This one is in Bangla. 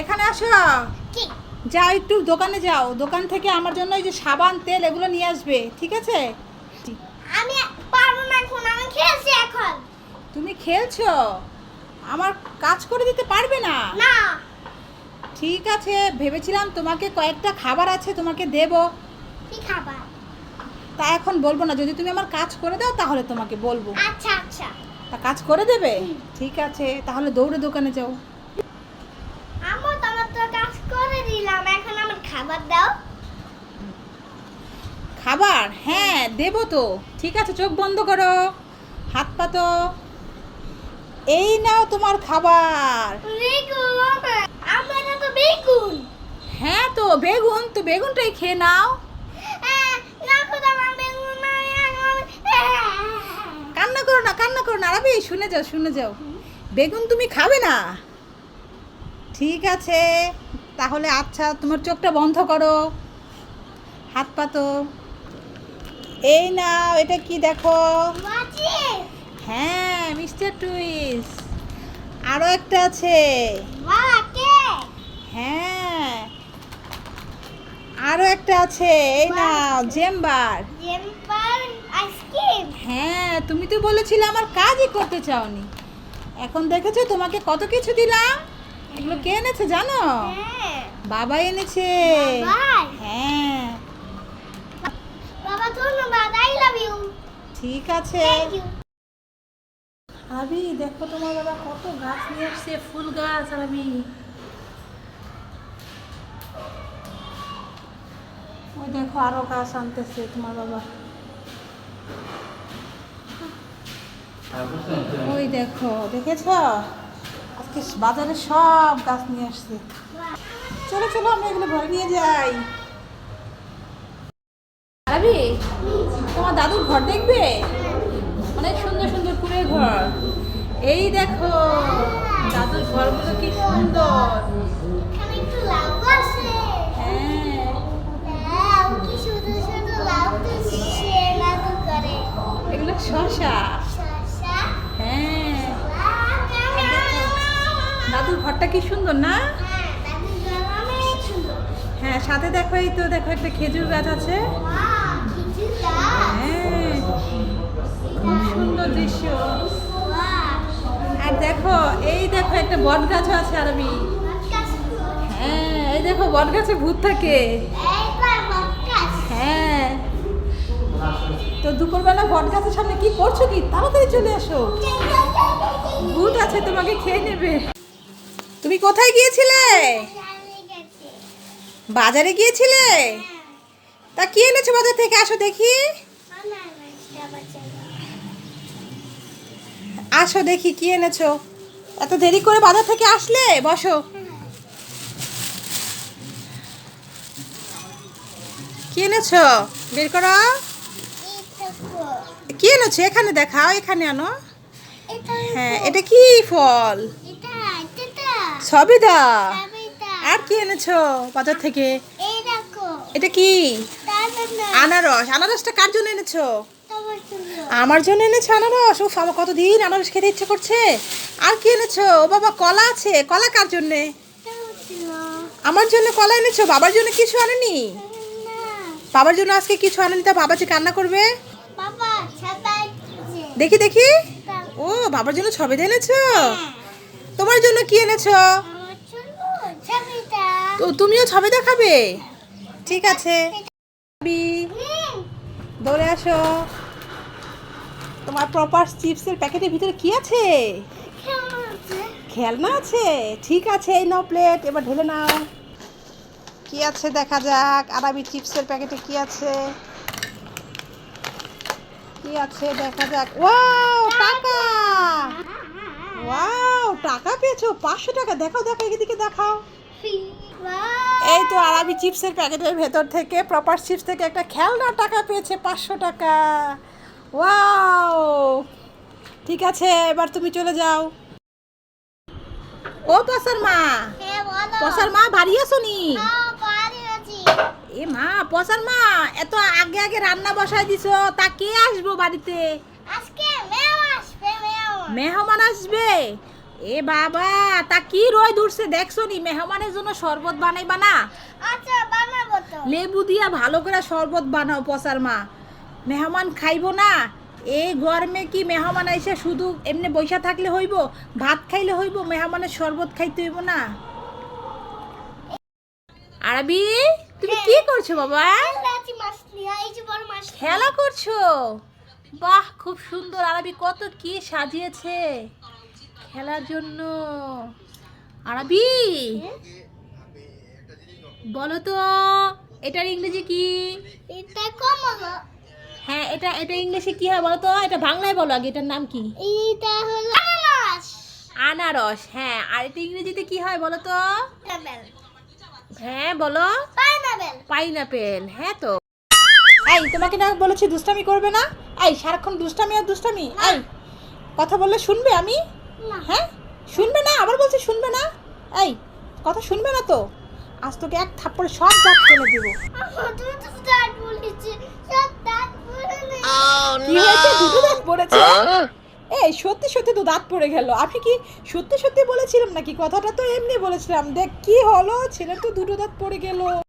এখানে আসো। যাও একটু দোকানে যাও। দোকান থেকে আমার জন্য এই যে সাবান তেল এগুলো নিয়ে আসবে ঠিক আছে? আমি পারব না এখন আমি খেলছি এখন। তুমি খেলছো? আমার কাজ করে দিতে পারবে না? না। ঠিক আছে ভেবেছিলাম তোমাকে কয়েকটা খাবার আছে তোমাকে দেব। কি খাবার? তা এখন বলব না যদি তুমি আমার কাজ করে দাও তাহলে তোমাকে বলব। আচ্ছা আচ্ছা। তা কাজ করে দেবে? ঠিক আছে তাহলে দৌড়ে দোকানে যাও আম্মু তোমার তো কাজ করে দিলাম এখন আমার খাবার দাও খাবার? হ্যাঁ দেবো তো। ঠিক আছে, চোখ বন্ধ করো। হাত পাতো এই নাও তোমার খাবার। হ্যাঁ তো, বেগুন। তো বেগুনটাই খেয়ে নাও। কান্না করো না, কান্না করো না। আরবি, শুনে যাও শুনে যাও। বেগুন তুমি খাবে না? ঠিক আছে। তাহলে আচ্ছা তোমার চোখটা বন্ধ করো। হাত পাতো এই নাও এটা কি দেখো? হ্যাঁ মিস্টার টুইস। আরও একটা আছে। হ্যাঁ। আরও একটা আছে। এই নাও জেম্বার। হ্যাঁ তুমি তো বলেছিলে আমার কাজই করতে চাওনি। এখন দেখেছ তোমাকে কত কিছু দিলাম? এগুলো কে এনেছে জানো? হ্যাঁ। বাবা এনেছে। হ্যাঁ। আছে আবি দেখো তোমার বাবা কত গাছ নিয়ে আসছে ফুল গাছ আর আমি ওই দেখো আরও গাছ আনতেছে তোমার বাবা। ওই দেখো দেখেছ? আজকে বাজারে সব গাছ নিয়ে আসছে। চলো চলো আমরা এগুলো ঘরে নিয়ে যাই। আবি তোমার দাদুর ঘর দেখবে অনেক সুন্দর সুন্দর কুড়ে ঘর এই দেখো দাদুর ঘরগুলো কি সুন্দর। হ্যাঁ। করে। এগুলো শশা হ্যাঁ। দাদুর ঘরটা কি সুন্দর না? হ্যাঁ হ্যাঁ সাথে দেখো এই তো দেখো একটা খেজুর গাছ আছে। হ্যাঁ খুব সুন্দর দৃশ্য। আর দেখো, এই দেখো একটা বট গাছ আছে বটগাছ হ্যাঁ এই দেখো বট গাছে ভূত থাকে। হ্যাঁ। তো দুপুরবেলা বট গাছের সামনে কি করছ কি? তাড়াতাড়ি চলে আসো ভূত আছে, তোমাকে খেয়ে নেবে। তুমি কোথায় গিয়েছিলে? বাজারে গিয়েছিলে? তা কি এনেছো বাজার থেকে? আসো দেখি। আসো দেখি কি এনেছো? এত দেরি করে বাজার থেকে আসলে? বসো। কি এনেছো? বের করো। কি এনেছো? এখানে দেখাও এখানে আনো। হ্যাঁ এটা কি ফল? সবেদা। আর কি এনেছো বাজার থেকে? এটা কি? আনারস। আনারসটা কার জন্য এনেছো? আমার জন্য এনেছো আনারস? ও আমার কতদিন আনারস খেতে ইচ্ছে করছে। আর কি এনেছো? ও বাবা কলা আছে। কলা কার জন্যে? আমার জন্য কলা এনেছো? বাবার জন্য কিছু আনেনি? বাবার জন্য আজকে কিছু আনেনি তা বাবা যে কান্না করবে? দেখি দেখি। ও বাবার জন্য ছবি এনেছো? তোমার জন্য কি এনেছো? তো তুমিও ছবি দেখাবে? ঠিক আছে। দৌড়ে আসো। তোমার প্রপার চিপসের প্যাকেটের ভিতরে কি আছে? খেলনা আছে। ঠিক আছে এই নাও প্লেট এবার ঢেলে নাও। কি আছে দেখা যাক আরাবি চিপসের প্যাকেটে কি আছে? কি আছে দেখা যাক? ওয়াও টাকা! ওয়াও টাকা পেয়েছ? পাঁচশো টাকা। দেখাও দেখো এদিকে দেখাও। এই তো আরাবি চিপসের প্যাকেটের ভেতর থেকে প্রপার চিপস থেকে একটা খেলনা টাকা পেয়েছে পাঁচশো টাকা। ওয়াও! ঠিক আছে এবার তুমি চলে যাও। ও পসার মা! হ্যাঁ, পসার মা বাড়ি আসনি হ্যাঁ। এ মা পসার মা এত আগে আগে রান্না বসাই দিছো তা কে আসব বাড়িতে। মেহমান আসবে? এ বাবা তা কি রয় দূরছে দেখছ নি? মেহমানের জন্য শরবত বানাইবা না? আচ্ছা বানাবো তো। লেবু দিয়া ভালো করে শরবত বানাও পচার মা। মেহমান খাইবো না। এই গরমে কি মেহমান এসে শুধু এমনি বৈশা থাকলে হইব? ভাত খাইলে হইব? মেহমানের শরবত খাইতে হইব না? আরবি তুমি কি করছ বাবা? লাচি মাছ নিয়ে এই যে বড় মাছ খেলা করছ? বাহ খুব সুন্দর আরবি কত কি সাজিয়েছে খেলার জন্য। আরবি বলো তো এটার ইংরেজি কি? এটা কমলো। হ্যাঁ এটা এটা ইংলিশে কি হয় বলো তো এটা বাংলায় বলো আগে এটার নাম কি? এইটা হলো আনারস। আনারস হ্যাঁ। আর এটা ইংরেজিতে কি হয় বলো তো? হ্যাঁ বলো। পাইনাপেল। পাইনাপেল হ্যাঁ তো। এই তোমাকে না বলেছি দুষ্টামি করবে না? এই সারাক্ষণ দুষ্টামি আর দুষ্টামি? এই কথা বললে শুনবে আমি? না। হ্যাঁ? শুনবে না? আবার বলছি শুনবে না? এই কথা শুনবে না তো? আজ তোকে এক থাপ্পড়ে সব দাঁত ফেলে দেবো। দুটো দাঁত পড়েছে এই সত্যি সত্যি তো দাঁত পড়ে গেল। আমি কি সত্যি সত্যি বলেছিলাম নাকি? কথাটা তো এমনি বলেছিলাম। দেখ কি হলো? ছেলের তো দুটো দাঁত পড়ে গেল।